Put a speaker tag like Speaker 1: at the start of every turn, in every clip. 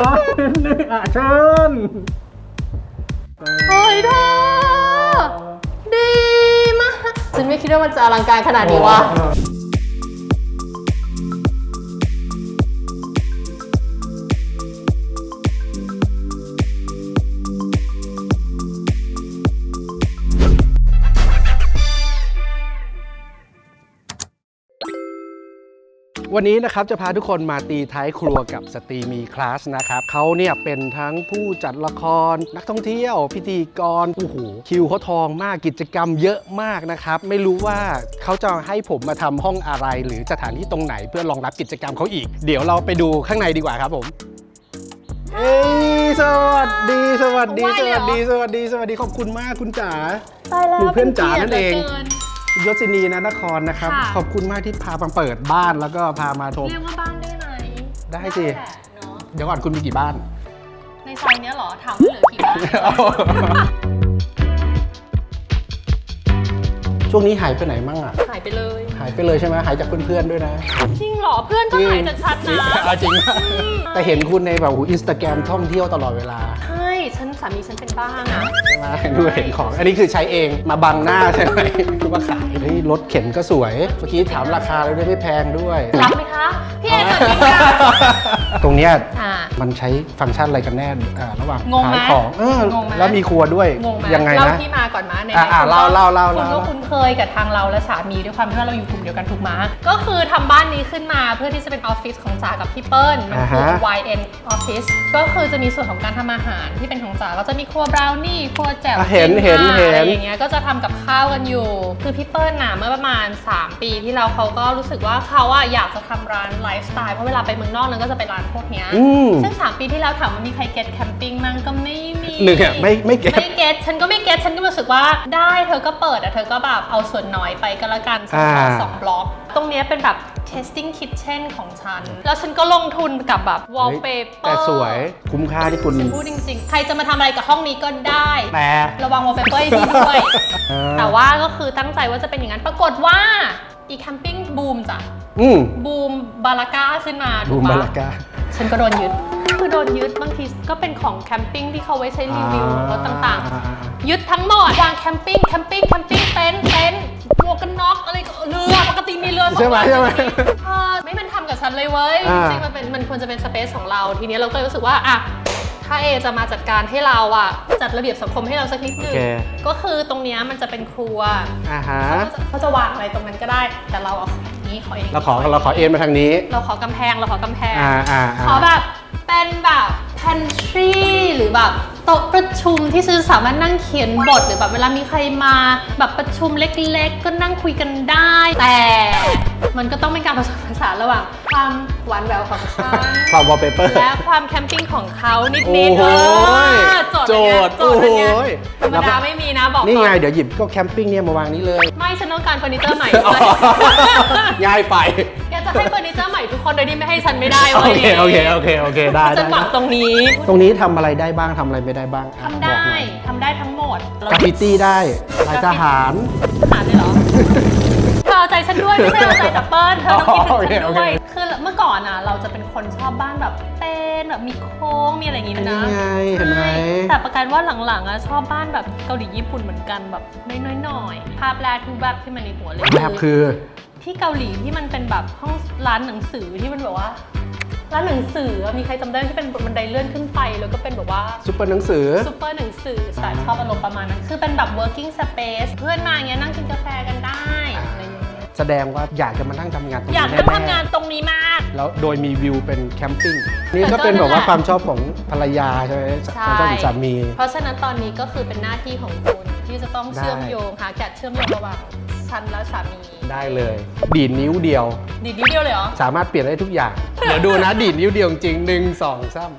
Speaker 1: องหนึ่งอะเชิญ
Speaker 2: เฮ้ยเธอดีมาก ฉันไม่คิดว่ามันจะอลังการขนาดนี้วะ
Speaker 1: วันนี้นะครับจะพาทุกคนมาตีท้ายครัวกับสตรีมีคลาสนะครับเขาเนี่ยเป็นทั้งผู้จัดละคร นักท่องเที่ยว พิธีกรโอ้โหคิวเขาทองมากกิจกรรมเยอะมากนะครับ ไม่รู้ว่าเขาจะให้ผมมาทำห้องอะไร หรือสถานที่ตรงไหนเพื่อรองรับกิจกรรมเขาอีก เดี๋ยวเราไปดูข้างในดีกว่าครับผมเอ้ยสวัสดีสวัสดี
Speaker 2: ไหว้
Speaker 1: ส
Speaker 2: เลยเหร
Speaker 1: วั
Speaker 2: อ
Speaker 1: สดีสวัสดีสวัสดีขอบคุณมากคุณจ๋า
Speaker 2: ตายแล้ว
Speaker 1: คือเพื่อนจ๋านั่นเอง
Speaker 2: ป็กี ยรติหลืกิ
Speaker 1: ยศินีนะนครนะครับ
Speaker 2: ค่ะ
Speaker 1: ขอบคุณมากที่พามาเปิดบ้านแล้วก็พามาชม
Speaker 2: เรียกว่าบ้านได้ไหม
Speaker 1: ได้สิ
Speaker 2: แหละเนาะ
Speaker 1: เดี๋ยวก่อนคุณมีกี่บ้าน
Speaker 2: ในซอยเนี้ยเหรอถามว่าเหลือกี่บ้าน
Speaker 1: ช่วงนี้หายไปไหนมั่งอะ
Speaker 2: หายไปเลย
Speaker 1: หายไปเลยใช่ไหมหายจากเพื่อนๆด้วยนะ
Speaker 2: จริงเหรอเพื่อนก็หายจากฉันนะ
Speaker 1: เอาจริงปะแต่เห็นคุณในแบบอินสตาแกรมท่องเที่ยวตลอดเวลา
Speaker 2: ใช่ ฉันสามีฉันเป็นบ้านะ
Speaker 1: ใช่ไหมดูเห็นของ อันนี้คือใช้เองมาบังหน้าใช่ไหมคือมาขายเฮ้ยรถเข็นก็สวย เมื่อกี้ถามราคาแล้วด้วยไม่แพงด้วย
Speaker 2: รับไหมคะ พี่เอสวัสดีค่ะ
Speaker 1: ตร งเนี้ย
Speaker 2: อ่า
Speaker 1: มันใช้ฟังก์ชันอะไรกันแน่อ่าระหว่าง
Speaker 2: งงไหม
Speaker 1: ขายของเออง
Speaker 2: งไหม
Speaker 1: แล้วมีครัวด้วย
Speaker 2: งงไหม
Speaker 1: ยังไง
Speaker 2: เล่า
Speaker 1: นะ
Speaker 2: ที่มาก่อนมาใน
Speaker 1: อะอะ
Speaker 2: คุณ
Speaker 1: เล่า
Speaker 2: ก็
Speaker 1: เล่าเล่า
Speaker 2: คุณก็
Speaker 1: เล่า
Speaker 2: คุ้นเคยกับทางเราและสามีด้วยความที่ว่าเราอยู่กลุ่มเดียวกันถูกไหมก็คือทำบ้านนี้ขึ้นมาเพื่อที่จะเป็นออฟฟิศของจ๋ากับพี่เปิ้ลมันคือ
Speaker 1: อ่าฮะ
Speaker 2: YN Office ก็คือจะมีส่วนของการทำอาหารที่เป็นของจ๋าก็จะมีครัวบราวนี่ครัวแจ่ว
Speaker 1: อะเห็นเห็น
Speaker 2: จิ้ม
Speaker 1: เห็น
Speaker 2: อะไรอย่างเงี้ยก็จะทำกับข้าวกันอยู่ คือพี่เปิ้ลน่ะเมื่อประมาณ 3 ปีที่แล้วเขาก็รู้สึกว่าเขาอะอยากจะทำร้านไลฟ์สไตล์เพราะเวลาไปเมืองนอกนั้นก็จะไปร้านพวกเนี้ย
Speaker 1: อืม
Speaker 2: ซึ่ง3ปีที่แล้วถามว่ามีใครเก็ตแคมปิ้งมั้งก็ไม่มี
Speaker 1: หนึ่งอะไม่ไม่เก็ต
Speaker 2: ไม่เก็ตฉันก็ไม่เก็ตฉันก็รู้สึกว่าได้เธอก็เปิดอะเธอก็แบบเอาส่วนน้อยไปก็แล้วกันฉันขอ
Speaker 1: อ่า
Speaker 2: สองบล็อก ตรงเนี้ยเป็นแบบ testing kitchen ของฉัน แล้วฉันก็ลงทุนกับแบบ
Speaker 1: เฮ้ย
Speaker 2: wallpaper
Speaker 1: แต่สวยคุ้มค่าที่คุณ
Speaker 2: ฉันพูดจริงๆ ใครจะมาทำอะไรกับห้องนี้ก็ได้
Speaker 1: แต่
Speaker 2: ระวัง wallpaper ให้ดีด้วย
Speaker 1: เออ
Speaker 2: แต่ว่าก็คือตั้งใจว่าจะเป็นอย่างนั้น ปรากฏว่าอีแคมปิ้งบูมจ้ะ
Speaker 1: อืม
Speaker 2: บูมบาลาก้าขึ้นมา
Speaker 1: บู
Speaker 2: ถู
Speaker 1: ม
Speaker 2: กปะ
Speaker 1: บาลากา
Speaker 2: ฉันก็โดนยึด คือโดนยึดบางทีก็เป็นของแคมปิ้งที่เขาไว้ใช้รีวิวรถต่าง
Speaker 1: อ่
Speaker 2: ๆยึดทั้งหมดวางแคมปิ้งแคมปิ้งแคมปิ้งเต็นท์เต็นท์หมวกกันน็อกอะไรก็เรือปกติมีเรือสอง
Speaker 1: ใช่ไหม
Speaker 2: ลำ
Speaker 1: ใช่ไหม
Speaker 2: เออไม่มันทำกับฉันเลยเว้ย
Speaker 1: อ่า
Speaker 2: จริงๆมันเป็นมันควรจะเป็นสเปซของเราทีนี้เราก็เลยรู้สึกว่าอะถ้าเอจะมาจัดการให้เราอะจัดระเบียบสังคมให้เราสักนิดหนึงก็คือตรงเนี้ยมันจะเป็นครัว
Speaker 1: อ่าฮะ
Speaker 2: เขาจะเขาจะวางอะไรตรงนั้นก็ได้ แต่เราเอา อย่างนี้ขอเอง
Speaker 1: เราขอเราขอเอ็นมาทางนี้
Speaker 2: เราขอกำแพงเราขอกำแพง
Speaker 1: อ่าอ่าอ่า
Speaker 2: ขอแบบเป็นแบบ pantry หรือแบบ โต๊ะประชุมที่ซื้อสามารถนั่งเขียนบทหรือแบบเวลามีใครมาแบบประชุมเล็กๆ ก็นั่งคุยกันได้ แต่มันก็ต้องเป็นการผสมผสานระหว่าง ความหวานแหววของฉัน
Speaker 1: ความวอลเปเปอร์
Speaker 2: และความแคมปิ้งของเขานิ
Speaker 1: โอ้
Speaker 2: ดๆ
Speaker 1: โห
Speaker 2: เออโจทย์
Speaker 1: โจทย์
Speaker 2: เป็นไงโจทย์เป็นไง
Speaker 1: โอ้โห
Speaker 2: ธรรมดาไม่มีนะบอก
Speaker 1: นี่ไง
Speaker 2: ก่อ
Speaker 1: เดี๋ยวหยิบก็แคมปิ้งเนี่ยมาวางนี้เลย
Speaker 2: ไม่ฉันต้องการเฟอร์นิเจอร์ใหม่
Speaker 1: อ๋อ
Speaker 2: ด้วย
Speaker 1: ง่ายไป
Speaker 2: แกจะ ให้เฟอร์นิเจอร์ใหม่ทุกคนโดยที่ไม่ให้ฉันไม่ได้
Speaker 1: โอ
Speaker 2: เว้ย
Speaker 1: เคโอเคโอเคโอเคได้
Speaker 2: ฉั
Speaker 1: ได้
Speaker 2: นหวังตรงนี้
Speaker 1: ตรงนี้ทำอะไรได้บ้างทำอะไรไม่ได้บ้างอะ
Speaker 2: ทำ
Speaker 1: บ
Speaker 2: ได้
Speaker 1: อกหน่อย
Speaker 2: ทำได้ทั้งหมด
Speaker 1: กราฟฟิตี้ได้ลายทหาร
Speaker 2: ทหารเลยเหรอ เธอเอาใจฉันด้วย ไม่ใช่เอาใจดับเบิลเธอต้องคิดถึงฉัน
Speaker 1: โอเคโอ
Speaker 2: ด้
Speaker 1: เค
Speaker 2: วยคือ เมื่อก่อนอะ เราจะเป็นคนชอบบ้านแบบเป็นแบบมีโค้งมีอะไรอย่างงี้
Speaker 1: นี่
Speaker 2: นะ
Speaker 1: ไงเห็นไหม
Speaker 2: ใช่แต่ประกันว่าหลังๆอะชอบบ้านแบบเกาหลีญี่ปุ่นเหมือนกันแบบน้อยๆหน่อยภาพแรกที่แบบที่มันในหัวเลย
Speaker 1: แบบคือ
Speaker 2: ที่เกาหลีที่มันเป็นแบบห้องร้านหนังสือที่มันแบบว่าร้านหนังสืออะมีใครจำได้ที่เป็นบันไดเลื่อนขึ้นไปแล้วก็เป็นแบบว่า
Speaker 1: ซุปเปอร์หนังสือ
Speaker 2: ซูเปอร์หนังสือสายชอบอารมณ์ประมาณนั้น คือเป็นแบบ working space เพื่อนมาอย่างเงี้ยนั่งกินกาแฟกันได้อะไรอย่างเงี้ย
Speaker 1: แสดงว่าอยากจะมานั่งทำงานตรง
Speaker 2: อยาก
Speaker 1: นี้
Speaker 2: จะ
Speaker 1: แน่
Speaker 2: ทำงานตรงนี้มาก
Speaker 1: ๆแล้วโดยมีวิวเป็นแคมปิ้งนี่
Speaker 2: แต่
Speaker 1: ก็
Speaker 2: ก็
Speaker 1: เป็นแบบว่า
Speaker 2: นั่นแหละ
Speaker 1: ความชอบของภรรยาใช่ไหมความชอบของสามี
Speaker 2: เพราะฉะนั้นตอนนี้ก็คือเป็นหน้าที่ของคุณที่จะต้องเชื่อมโยงหาแกะเชื่อมโยงระหว่างฉันและสามี
Speaker 1: ได้เลย ดีดนิ้วเดียว
Speaker 2: ดีดนิ้วเดียวเลยเหรอ
Speaker 1: สามารถเปลี่ยนได้ทุกอย่าง เดี๋ยวดูนะ ดีดนิ้วเดียวจริงหนึ่งสองสาม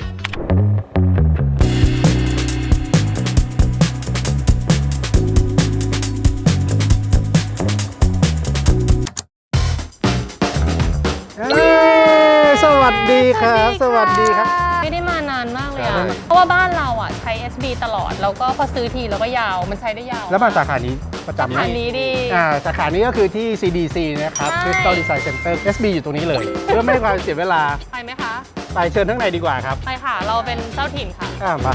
Speaker 1: ดีครับ สวัสดีครับ
Speaker 2: ไม่ได้มานานมากเลย
Speaker 1: ใช่
Speaker 2: อะเพราะว่าบ้านเราอะใช้ SB ตลอด แล้วก็พอซื้อทีแล้วก็ยาว มันใช้ได้ยาว
Speaker 1: แล้วมาสาขานี้ประจำไหม
Speaker 2: อันนี้ดี
Speaker 1: อ่าสาขานี้ก็คือที่ CDC นะครับ
Speaker 2: ใช่
Speaker 1: Crystal Design Center SB อยู่ตรงนี้เลย เพื่อไม่ให้ความเสียเวลา
Speaker 2: ไปไหมคะ
Speaker 1: ไปเชิญข้างในดีกว่าครับ
Speaker 2: ไปค่ะ เราเป็นเจ้าถิ่นค่ะ
Speaker 1: อ่ามา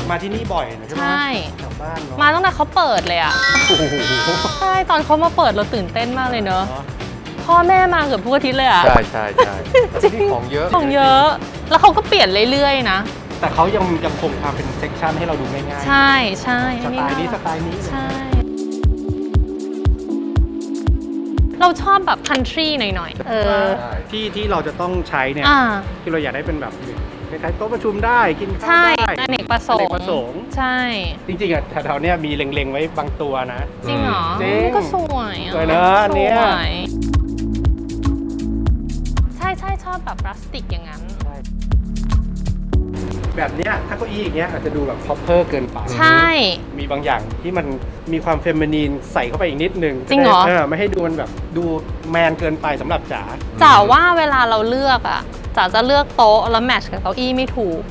Speaker 1: อกมาที่นี่บ่อยนะใช่ไหม
Speaker 2: ใช่
Speaker 1: แถวบ้านเนาะ
Speaker 2: มาตั้งแต่เขาเปิดเลยอะ
Speaker 1: โอ้โห
Speaker 2: ใช่ตอนเขามาเปิดเราตื่นเต้นมากเลยเนอะพ่อแม่มาเกือบทุกอาทิตย์เลยอะ
Speaker 3: ใช่ใช่ใช่ที่นี่ของเยอะ
Speaker 2: ของเยอะ แล้วเขาก็เปลี่ยนเรื่อยๆนะ
Speaker 1: แต่เขายังยังคงทำเป็นเซกชันให้เราดูง่ายๆ
Speaker 2: ใช่ใช่
Speaker 1: สไตล์นี้สไตล์นี้
Speaker 2: ใช่ เราชอบแบบคันทรีหน่อยๆ เออ
Speaker 3: ใช่
Speaker 1: ที่ที่เราจะต้องใช้เนี่ย
Speaker 2: อ่า
Speaker 1: ที่เราอยากได้เป็นแบบ คล้ายๆโต๊ะประชุมได้กินข้าว
Speaker 2: ใช่
Speaker 1: ได้
Speaker 2: อเนกประสง
Speaker 1: อเน
Speaker 2: ค์
Speaker 1: กประสงค์
Speaker 2: ใช่
Speaker 1: จริงๆอะแถวๆเนี้ยมีเล็งๆไว้บางตัวนะ
Speaker 2: จริงเหรอ
Speaker 1: จริง
Speaker 2: ก็สวยอะ
Speaker 1: สวยเนอะอันเนี้ย
Speaker 2: สวยใช่ใช่ชอบแบบพลาสติกอย่างนั้น
Speaker 1: แบบเนี้ยถ้าเก้าอี้อย่างเงี้ยอาจจะดูแบบพอปเปอร์เกินไป
Speaker 2: ใช่
Speaker 1: มีบางอย่างที่มันมีความเฟมินีนใส่เข้าไปอีกนิดนึง
Speaker 2: จริงเหรอ
Speaker 1: เออไม่ให้ดูมันแบบดูแมนเกินไปสำหรับจ๋า
Speaker 2: จ๋าว่าเวลาเราเลือกอะ จ๋าจะเลือกโต๊ะแล้วแมทช์กับเก้าอี้ไม่ถูก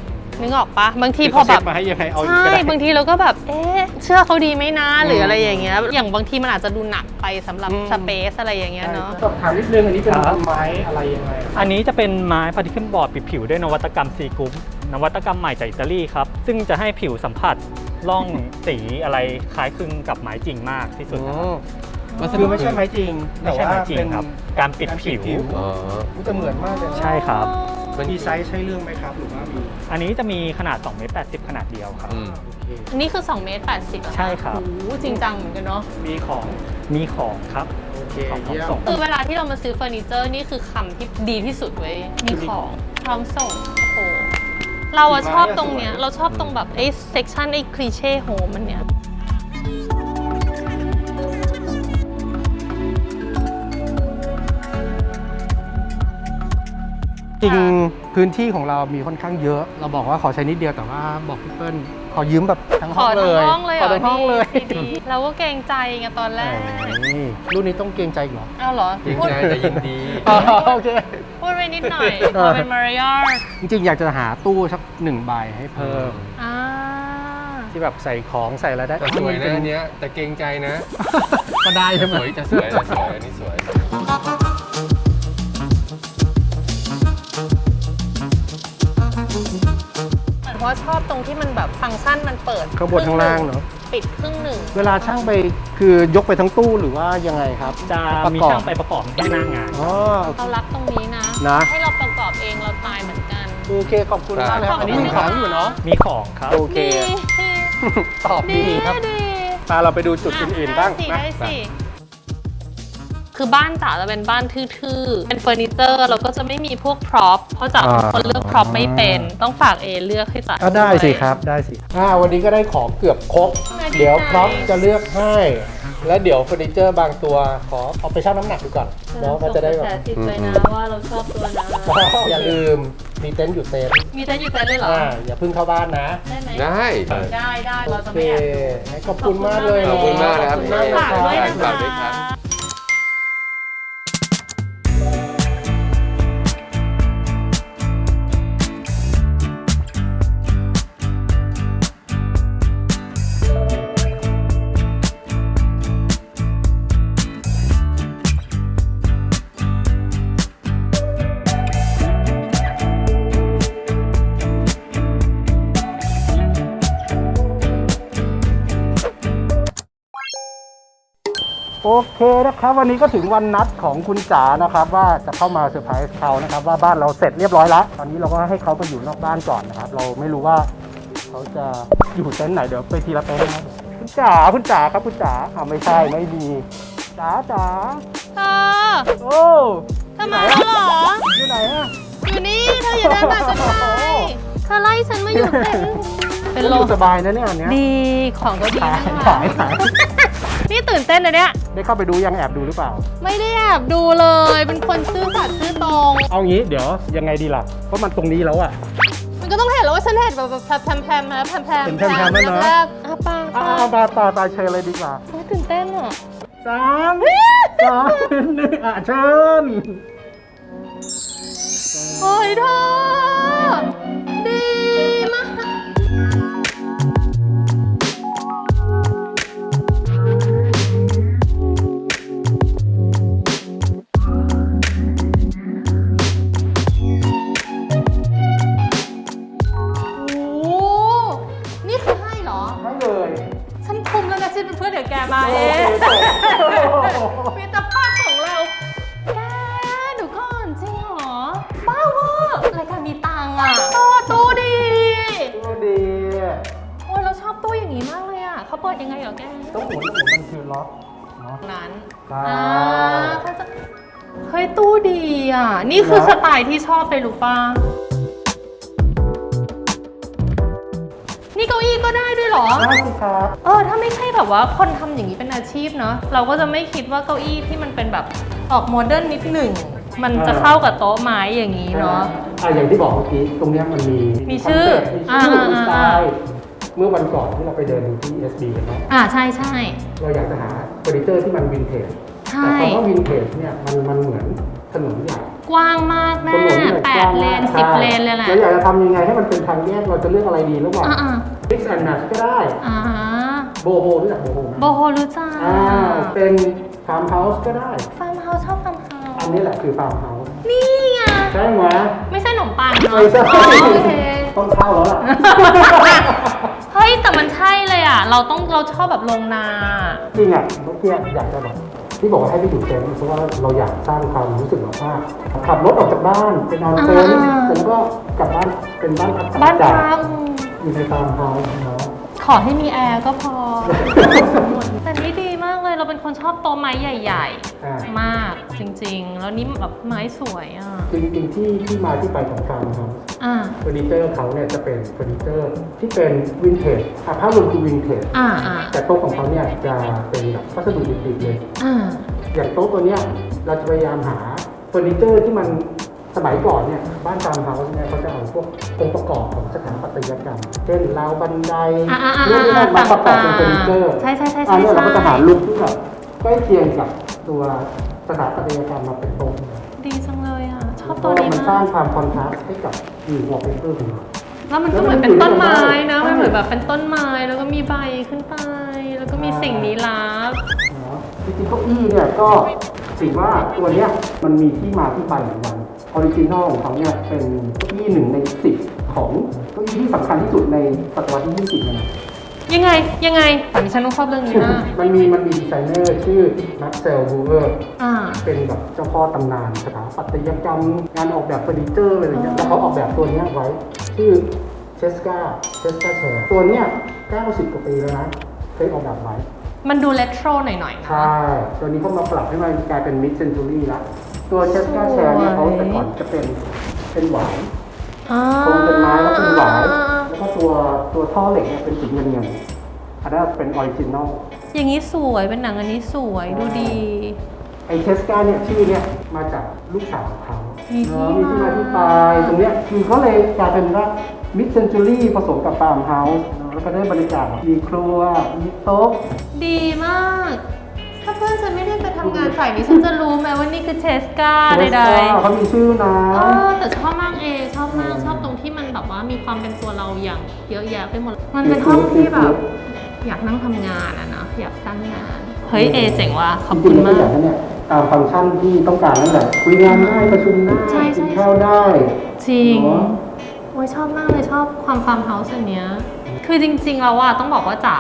Speaker 2: นึกออกปะบางที
Speaker 1: ที่
Speaker 2: พอ
Speaker 1: เขา
Speaker 2: แบ
Speaker 1: เซ็ต
Speaker 2: บ
Speaker 1: มาให้ยังไงเอาอีก
Speaker 2: ใช่
Speaker 1: ก็ได้
Speaker 2: บางทีเราก็แบบ เอ๊ะเชื่อเขาดีไหมนะ หรืออะไร
Speaker 1: อืม
Speaker 2: อย่างเงี้ยอย่างบางทีมันอาจจะดูหนักไปสำหรับ
Speaker 1: อืม
Speaker 2: สเปซอะไรอย่างเงี้ยเนาะ
Speaker 1: สอบถามนิดนึงอันนี้เป็น
Speaker 4: ครับ
Speaker 1: ไม้อะไรยังไง
Speaker 4: อันนี้จะเป็นไม้พาร์ติเคิลบอร์ดปิดผิวด้วยนวัตกรรมซีกรุ๊ปนวัตกรรมใหม่จากอิตาลีครับ ซึ่งจะให้ผิวสัมผัสร่อง สีอะไรคล้ายคลึงกับไม้จริงมากที่สุดนะครับ
Speaker 3: วัส
Speaker 1: คื
Speaker 3: ดุ
Speaker 1: อไม่ใช่ไม้จริง
Speaker 4: ไม่ใช่ไม้จริงครับ การปิดผิว
Speaker 3: อ๋อ
Speaker 1: มันจะเหมือนมากเลยนะ
Speaker 4: ใช่ครับ
Speaker 3: มัน
Speaker 1: มีไซส์ใช้เรื่องไหมครับ หรือว่ามี
Speaker 4: อันนี้จะมีขนาด2เมตร80 ขนาดเดียวครับ
Speaker 3: อืม
Speaker 1: โอเค
Speaker 2: อันนี้คือ2เมตร80อะะ
Speaker 4: ใช่ครับ
Speaker 2: โอ้โหจริงจังเหมือนกันเนาะ
Speaker 1: มีของ
Speaker 4: มีของครับ
Speaker 1: โอเค
Speaker 4: ของพร้อม
Speaker 1: เยี่ย
Speaker 4: ส่ง
Speaker 1: ม
Speaker 2: คือเวลาที่เรามาซื้อเฟอร์นิเจอร์นี่คือคำที่ดีที่สุดเว้ย มีของพร้อมส่ง โอ้โห เราอะชอบตรงเนี้ย เราชอบตรงแบบไอ้เซกชันไอ้คลีเช่โฮมมันเนี้ย
Speaker 1: ริงพื้นที่ของเรามีค่อนข้างเยอะ เราบอกว่าขอใช้นิดเดียวแต่ว่าบอกพี่เปิ้ลขอยืมแบบทั้ง
Speaker 2: ข
Speaker 1: ห้อ
Speaker 2: อง
Speaker 1: เล
Speaker 2: ทั้ง
Speaker 1: ย
Speaker 2: ห้องเลย
Speaker 1: ขอทั้งห้องเลย
Speaker 2: ดีดีๆเราก็เกรงใจไงตอนแรก
Speaker 1: นี่รุ่นนี้ต้องเกรงใจอีกเหรอ
Speaker 2: เอาเหรอ
Speaker 3: จริง
Speaker 2: พูด
Speaker 3: ใจแต่ยินดี
Speaker 1: อ๋อโอเค
Speaker 2: พูดไปนิดหน่อยพอเป็นมารยาท
Speaker 1: จริงๆ อยากจะหาตู้สักหนึ่งใบให้เพิ่ม
Speaker 2: อ่า
Speaker 1: ที่แบบใส่ของใส่อะไรได้
Speaker 3: แต่สวยนะอันเนี้ยแต่เกรงใจนะ
Speaker 1: ก็ได้ใช่
Speaker 3: ส
Speaker 1: ไหม
Speaker 3: วยแต่สวยแต่สวยอันนี้สวย
Speaker 2: เหมือนเพราะชอบตรงที่มันแบบฟังก์ชันมันเปิด
Speaker 1: ข้างบนข้างล่างเนาะ
Speaker 2: ปิดครึ่งหนึ่ง
Speaker 1: เวลาช่างไปคือยกไปทั้งตู้หรือว่ายังไงครับ
Speaker 4: จะ
Speaker 1: ประ
Speaker 4: มี
Speaker 1: กอบ
Speaker 4: ช่างไปประกอบให้หน้างาน
Speaker 1: อ๋อ
Speaker 2: เรารักตรงนี้นะ
Speaker 1: นะ
Speaker 2: ให้เราประกอบเองเราตายเหมือนกัน
Speaker 1: โอเคขอบคุณมากเลยครับ
Speaker 2: ขอบคุณ
Speaker 1: อันนี้มีของอยู่เนาะ
Speaker 4: มีของครับ
Speaker 1: โอเคตอบ
Speaker 2: ดี
Speaker 1: ดีครับ
Speaker 2: ดี
Speaker 1: พาเราไปดูจุดอื่นๆบ้าง
Speaker 2: ได้สิ
Speaker 1: นะ
Speaker 2: ได้สิ คือบ้านจ๋าจะเป็นบ้านทื่อๆ เป็นเฟอร์นิเจอร์เราก็จะไม่มีพวกพร็อพเพราะจ๋าเป็นคนเลือกพร็อพไม่เป็น ต้องฝากเอเลือกให้จ๋า
Speaker 1: ก็ได้สิ
Speaker 2: วย
Speaker 1: ครับได้สิอ่าวันนี้ก็ได้ของเกือบครบ
Speaker 2: น่าดีใจ
Speaker 1: เดี๋ยวพร็อพจะเลือกให้ แล้วเดี๋ยวเฟอร์นิเจอร์บางตัวขอเอาไปชั่งน้ำหนักดูก่อนเนาะก็จะได้แบบ
Speaker 2: แต่สิบไปนะว่าเราชอบตัวนะ
Speaker 1: อย่าลืมมีเต็นท์อยู่เต็นท์
Speaker 2: มีแต่อยู่แต่เลยเหรอ
Speaker 1: อ่าอย่าเพิ่งเข้าบ้านนะ
Speaker 2: ได้ไหม
Speaker 3: ได้
Speaker 2: ได้ได้เราจะ
Speaker 1: โอเค
Speaker 2: ไม่แอบดู
Speaker 1: ขอบคุณมากเลย
Speaker 3: ขอบคุณมากนะครับ
Speaker 1: ขอบคุณมาก
Speaker 2: ฝากด้วย
Speaker 1: นะ
Speaker 2: นะ
Speaker 1: ค
Speaker 3: ฝา
Speaker 1: รับ
Speaker 3: กด้วยครับ
Speaker 1: โอเคนะครับ วันนี้ก็ถึงวันนัดของคุณจ๋านะครับ ว่าจะเข้ามาเซอร์ไพรส์เขานะครับ ว่าบ้านเราเสร็จเรียบร้อยแล้ว ตอนนี้เราก็ให้เขาไปอยู่นอกบ้านก่อนนะครับ เราไม่รู้ว่าเขาจะอยู่เต็นท์ไหนเดี๋ยวไปทีละเต็นท์นะครับคุณจ๋าคุณจ๋าครับคุณจ๋าอ่าไม่ใช่ไม่มีจ๋าจ๋า
Speaker 2: เธอ
Speaker 1: โอ้
Speaker 2: ทำไมแล้วเหรอ
Speaker 1: อยู่ไหนอะ
Speaker 2: อยู่นี่เธออย่าเดินผ่านฉันไปเธอไล่ฉันมาอยู่เต็นท์เป็น
Speaker 1: อ
Speaker 2: ลม
Speaker 1: ยู่สบายนะเนี่ยอันเนี้ย
Speaker 2: ดีของก็ดี
Speaker 1: ขาย
Speaker 2: นะ
Speaker 1: ขายขาย
Speaker 2: นี่ตื่นเต้นเลยเนี่ย
Speaker 1: ได้เข้าไปดูยังแอบดูหรือเปล่า
Speaker 2: ไม่ได้แอบดูเลย เป็นคนซื่อสัตย์ซื่อตรง
Speaker 1: เอางี้เดี๋ยวยังไงดีล่ะ เพราะมันตรงนี้แล้วอะ
Speaker 2: มันก็ต้องเห็นแล้วว่าฉันเห็นแบบแบบแพรมแพรมนะแพรมแพรม
Speaker 1: เห็นแพรมๆแล้วเนอะ
Speaker 2: แพรมๆอะป้า
Speaker 1: อ้า
Speaker 2: ป้าว
Speaker 1: ตาตาตาเชิญเลยดีกว่า
Speaker 2: โอ้ยตื่นเต้นอะ
Speaker 1: สามสองหนึ่งอะเชิญ
Speaker 2: โอ้ยเธอดีมาก เองมิตรภาพของเราแกเดูก่อนจริงเหรอ บ้าเวอร์รายการมีตังค์อะโอ้ตู้ดี
Speaker 1: ตัวดี
Speaker 2: โอ้ยเราชอบตู้อย่างนี้มากเลยอะเขาเปิดยังไงเหรอแก
Speaker 1: ต้องหมุนหมุนมันคือล็อกเนาะ
Speaker 2: นั้น
Speaker 1: ใช่
Speaker 2: อ่าเขาจะเฮ้ยตู้ดีอะ นี่คือ
Speaker 1: นะ
Speaker 2: สไตล์ที่ชอบเลยรู้ป่ะ รอ
Speaker 1: ได้สิครับ
Speaker 2: เออถ้าไม่ใช่แบบว่าคนทำอย่างนี้เป็นอาชีพเนาะเราก็จะไม่คิดว่าเก้าอี้ที่มันเป็นแบบออกโมเดิร์นนิดหนึ่ง มันจะเข้ากับโต๊ะไม้อย่างนี้เนาะ
Speaker 1: อะอย่างที่บอกเมื่อกี้ตรงเนี้ยมันมี
Speaker 2: มีชื่อ
Speaker 1: คอนเซ็ปต์มีชื่อ
Speaker 2: อ่า
Speaker 1: มีสไตล์เมื่อวันก่อนที่เราไปเดินดูที่ SB กันเนาะ
Speaker 2: อ่าใช่ใช่
Speaker 1: เราอยากจะหาเฟอร์นิเจอร์ที่มันวินเทจ
Speaker 2: ใช่
Speaker 1: แต่คำว่าวินเทจเนี่ยมันมันเหมือนถนนใหญ่
Speaker 2: กว้างมากแม่
Speaker 1: ถนนใหญ่
Speaker 2: แป
Speaker 1: กว้า
Speaker 2: ด
Speaker 1: ง
Speaker 2: เล
Speaker 1: มาก
Speaker 2: นสิบ
Speaker 1: ใช่
Speaker 2: เลนเลยแหละ
Speaker 1: เราอยากจะทำยังไงให้มันเป็นทางแยกเราจะเลือกอะไรดีระหว่าง
Speaker 2: อ่า อ่า
Speaker 1: mix and match ก็ได้
Speaker 2: อ่า
Speaker 1: โบโฮรู้จักโบโฮไหม
Speaker 2: โบโฮรู้จัก
Speaker 1: อ่าเป็นฟาร์มเฮาส์ก็ได้
Speaker 2: ฟาร์มเฮาส์ชอบฟาร์มเฮา
Speaker 1: อัน
Speaker 2: ส์
Speaker 1: นี้แหละคือฟาร์มเฮาส์
Speaker 2: นี่ไง
Speaker 1: ใช่ไหม
Speaker 2: ไม่ใช่ขนมปังเนาะ
Speaker 1: ไม่ใช่
Speaker 2: อ๋อโอเค
Speaker 1: ต้องเข้าแล้วล่ะ
Speaker 2: เฮ้ย แต่มันใช่เลยอะ เราต้องเราชอบแบบลงนา
Speaker 1: จริงอะเมื่อกี้อยากจะแบบที่บอกว่าให้ไปอยู่เต็นท์เพราะว่าเราอยากสร้างความรู้สึกแบบว่าขับรถออกจากบ้านไปนอนเต็นท์
Speaker 2: อ่า
Speaker 1: แล้วก็กลับบ้านเป็นบ้านพัก
Speaker 2: บ้าน
Speaker 1: จ่า
Speaker 2: พัก
Speaker 1: อยู่ในฟาร์มเฮาส์เนาะ
Speaker 2: ขอให้มีแอร์ก็พอ แต่นี่ดีมากเลยเราเป็นคนชอบโต๊ะไม้ใหญ่
Speaker 1: อ่า
Speaker 2: ๆ มากจริงๆ แล้วนี่แบบไม้สวยอะ
Speaker 1: จริงๆที่ที่มาที่ไปของฟาร์มเฮาส์
Speaker 2: อ่า
Speaker 1: เฟอร์นิเจอร์เขาเนี่ยจะเป็นเฟอร์นิเจอร์ที่เป็นวินเทจอะภาพรวมคือวินเทจ
Speaker 2: อ่าอ่า
Speaker 1: แต่โต๊ะของเขาเนี่ยจะเป็นแบบวัสดุดิบๆเลย
Speaker 2: อ่า
Speaker 1: อย่างโต๊ะตัวเนี้ยเราจะพยายามหาเฟอร์นิเจอร์ที่มัน สมัยก่อนเนี่ยบ้านฟาร์มเฮาส์เนี่ยเขาจะเอาพวกองค์ประกอบของสถาปัตยกรรม เช่นราวบันได
Speaker 2: อ่าอ่าอ่า
Speaker 1: เรื่องนี้มาประกอบเป็นเฟอร์นิเจอร์
Speaker 2: ใช่ใช่ใช่
Speaker 1: อัน
Speaker 2: ใช่
Speaker 1: เนี้ยเราก็จะหา
Speaker 2: ใช่
Speaker 1: ลุคที่แบบใกล้เคียงกับตัวสถาปัตยกรรมมาเป็นโต๊ะ
Speaker 2: ดีจังเลยอะ ชอบ
Speaker 1: เพ
Speaker 2: ตัว
Speaker 1: ราะว่า
Speaker 2: นี้
Speaker 1: มันสร้ามา
Speaker 2: งก
Speaker 1: ความคอนทราสต์ให้กับอีกวอลเปเปอร์ของเรา
Speaker 2: แล้วมันก็เหมือนเป็นต้นไม้นะ
Speaker 1: ใช่
Speaker 2: มันเหมือนแบบเป็นต้นไม้แล้วก็มีใบขึ้นไป แล้วก็มีสิ่งลี้ลับ
Speaker 1: เนาะจริงๆเก้าอี้เนี่ยก็ถือว่าตัวเนี้ยมันมีที่มาที่ไปเหมือนกัน ออริจินอลของเขาเนี่ยเป็นเก้าอี้หนึ่งในสิบของเก้าอี้ที่สำคัญที่สุดในศตวรรษที่ 20เลยนะ
Speaker 2: ยังไงยังไงฝันดิฉันต้องชอบเรื่องนี้มาก
Speaker 1: มันมีมันมีดีไซเนอร์ชื่อมาร์คเซลบูเวอร์
Speaker 2: อ่า
Speaker 1: เป็นแบบเจ้าพ่อตำนานสถาปัตยกรรมงานออกแบบเฟอร์นิเจอร์อะไรเงี้ยแล้วเขาออกแบบตัวเนี้ยไว้ชื่อเชสกาเชสกาแชร์ตัวเนี้ย90กว่าปีแล้วนะเคยออกแบบไว้
Speaker 2: มันดูเลโทรหน่อยๆนะ
Speaker 1: ใช่ตัวนี้เขามาปรับให้มันกลายเป็นมิดเซนจูรี่ละ ตัวเชสกาแชร์เนี่ยเขาแต่ก่อนจะเป็นเป็นหวาย
Speaker 2: อ่า
Speaker 1: โครงเป็นไม้แล้วเป็นหวายแล้วก็ตัวตัวท่อเหล็กเนี่ยเป็นสีเงินเงินๆอันนั้นเป็นออริจินอล
Speaker 2: อย่างนี้สวยเป็นหนังอันนี้สวยดูดี
Speaker 1: ไอเชสกาเนี่ยชื่อเนี่ยมาจากลูกสาวของเขา
Speaker 2: มีที่
Speaker 1: เนอะมีที่มา
Speaker 2: มา
Speaker 1: ที่ไปตรงเนี้ยคือเขาเลยกลายเป็นว่ามิดเซนจูรี่ผสมกับฟาร์มเฮาส์แล้วก็ได้บรรยากาศมีครัวมีโต๊ะ
Speaker 2: ดีมาก ถ้าเพื่อนฉันไม่ได้ไปทำงานฝ่ายนี้ฉันจะรู้ไหมว่านี่คือเทสกาใด
Speaker 1: Tesla เขามีชื่อนะ
Speaker 2: ๆเออแต่ชอบมากเอชอบมากชอบตรงที่มันแบบว่ามีความเป็นตัวเราอย่างเยอะแยะไปหมด มันเป็นห้องที่แบบ อยากนั่งทำงานอะนะอยากสร้างงาน เฮ้ยเอเจ๋งว่ะขอบ
Speaker 1: จ
Speaker 2: คุ
Speaker 1: ริ
Speaker 2: ณ
Speaker 1: งๆแล้ว
Speaker 2: มา
Speaker 1: ก็อกยากให้เนี่ยตามฟังก์ชันที่ต้องการนั่นแหละ คุยงานได้ประชุมได้
Speaker 2: ใช่ใช่
Speaker 1: กินข้าวได้
Speaker 2: จริง
Speaker 1: เนอะ
Speaker 2: โอ้ยชอบมากเลยชอบความฟาร์มเฮาส์อันเนี้ย คือจริงๆเราอะต้องบอกว่าจ๋า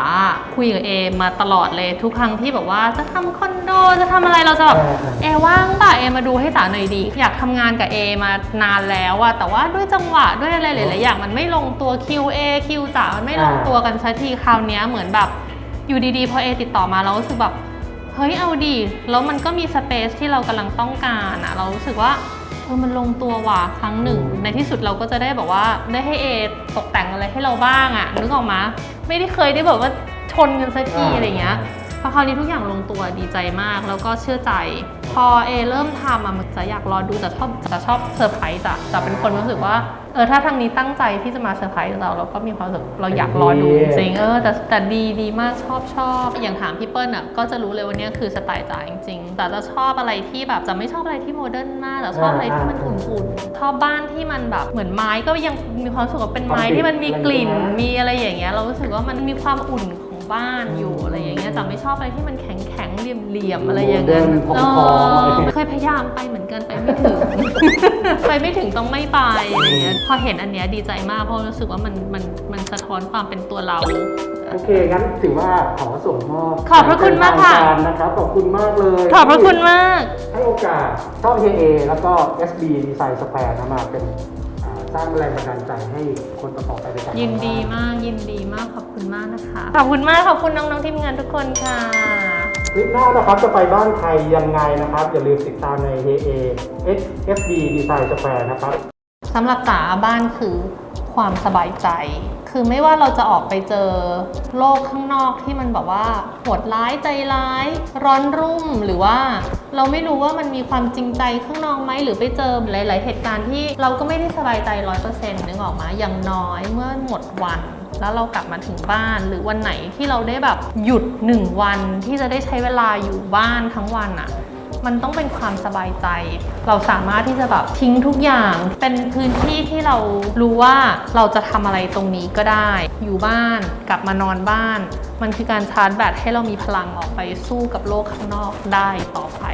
Speaker 2: คุยกับเอมาตลอดเลยทุกครั้งที่แบบว่าจะทำคอนโดจะทำอะไรเราจะแบบเอว่างป่ะเอมาดูให้จ๋าหน่อยดี อยากทำงานกับเอมานานแล้วอะแต่ว่าด้วยจังหวะด้วยอะไรหลายๆอย่างมันไม่ลงตัว QA Q จ๋ามันไม่ลงตัวกันสักทีคราวเนี้ยเหมือนแบบอยู่ดีๆพอเอติดต่อมาเรารู้สึกแบบเฮ้ยเอาดีแล้วมันก็มีสเปซที่เรากำลังต้องการอะเรารู้สึกว่า เออมันลงตัวว่ะครั้งหนึ่ง ในที่สุดเราก็จะได้แบบว่าได้ให้เอตกแต่งอะไรให้เราบ้างอะนึกออกมาไม่ได้เคยได้แบบว่าชนกันสักทีอะไรอย่างเงี้ยพอคราวนี้ทุกอย่างลงตัวดีใจมากแล้วก็เชื่อใจ พอเอเริ่มทำอะมันจะอยากรอดูแต่ชอบแต่ชอบเซอร์ไพรส์อะแต่เป็นคนรู้สึกว่าเออถ้าทางนี้ตั้งใจที่จะมาเซอร์ไพรส์เราเราก็มีความรู้สึกเราอยากรอดูจริงๆเออแต่แต่ดีดีมากชอบชอบอย่างถามพี่เปิ้ลอะก็จะรู้เลยว่าเนี่ยคือสไตล์จ๋าจริงๆแต่จะชอบอะไรที่แบบจะไม่ชอบอะไรที่โมเดิร์นมากแต่ชอบอะไรที่มันอุ่นๆชอบบ้านที่มันแบบเหมือนไม้ก็ยังมีความรู้สึกว่าเป็นไม้ที่มันมีกลิ่นมีอะไรอย่างเงี้ยเรารู้สึกว่ามันมีความอุ่นของ บ้านอยู่อะไรอย่างเงี้ยจ๋าไม่ชอบอะไรที่มันแข็งแข็งๆเหลี่ยมๆอะไรอย่างเงี้ย
Speaker 1: โมเดิร์น
Speaker 2: เอ
Speaker 1: ทองๆอะไร
Speaker 2: อเคยพยายามไปเหมือนกันไปไม่ถึง ไปไม่ถึงต้องไม่ไปอะไรเงี้ยพอเห็นอันเนี้ยดีใจมากเพราะรู้สึกว่ามันมันมันสะท้อนความเป็นตัวเรา
Speaker 1: โอเคงั้นถือว่าขอส่งมอบ
Speaker 2: ขอบพระคุณมากค่ะ
Speaker 1: เป็นทงรนะครับขอบคุณมากเลย
Speaker 2: ขอบพระคุณมาก
Speaker 1: ให้โอกาสชอบ KA แล้วก็ SB Design Square นะมาเป็นอ่า สร้างแรงบันดาลใจให้คนต่อๆไปในการ
Speaker 2: ยินดีมากยินดีมากขอบคุณมากนะคะ ขอบคุณมากขอบคุณน้องๆทีมงานทุกคนค่ะ
Speaker 1: คลิปหน้านะครับจะไปบ้านใครยังไงนะครับ อย่าลืมติดตามใน KA SB Design Square นะครับ
Speaker 2: สำหรับจ๋าบ้านคือความสบายใจ คือไม่ว่าเราจะออกไปเจอโลกข้างนอกที่มันแบบว่าโหดร้ายใจร้าย ร้อนรุ่มหรือว่า เราไม่รู้ว่ามันมีความจริงใจข้างนอกไหมหรือไปเจอหลาย ๆ เหตุการณ์ที่เราก็ไม่ได้สบายใจร้อยเปอร์เซ็นต์นึกออกมาอย่างน้อยเมื่อหมดวันแล้วเรากลับมาถึงบ้านหรือวันไหนที่เราได้แบบหยุดหนึ่งวันที่จะได้ใช้เวลาอยู่บ้านทั้งวันอะ มันต้องเป็นความสบายใจ เราสามารถที่จะแบบทิ้งทุกอย่าง เป็นพื้นที่ที่เรารู้ว่าเราจะทำอะไรตรงนี้ก็ได้ อยู่บ้านกลับมานอนบ้าน มันคือการชาร์จแบตให้เรามีพลังออกไปสู้กับโลกข้างนอกได้ต่อไป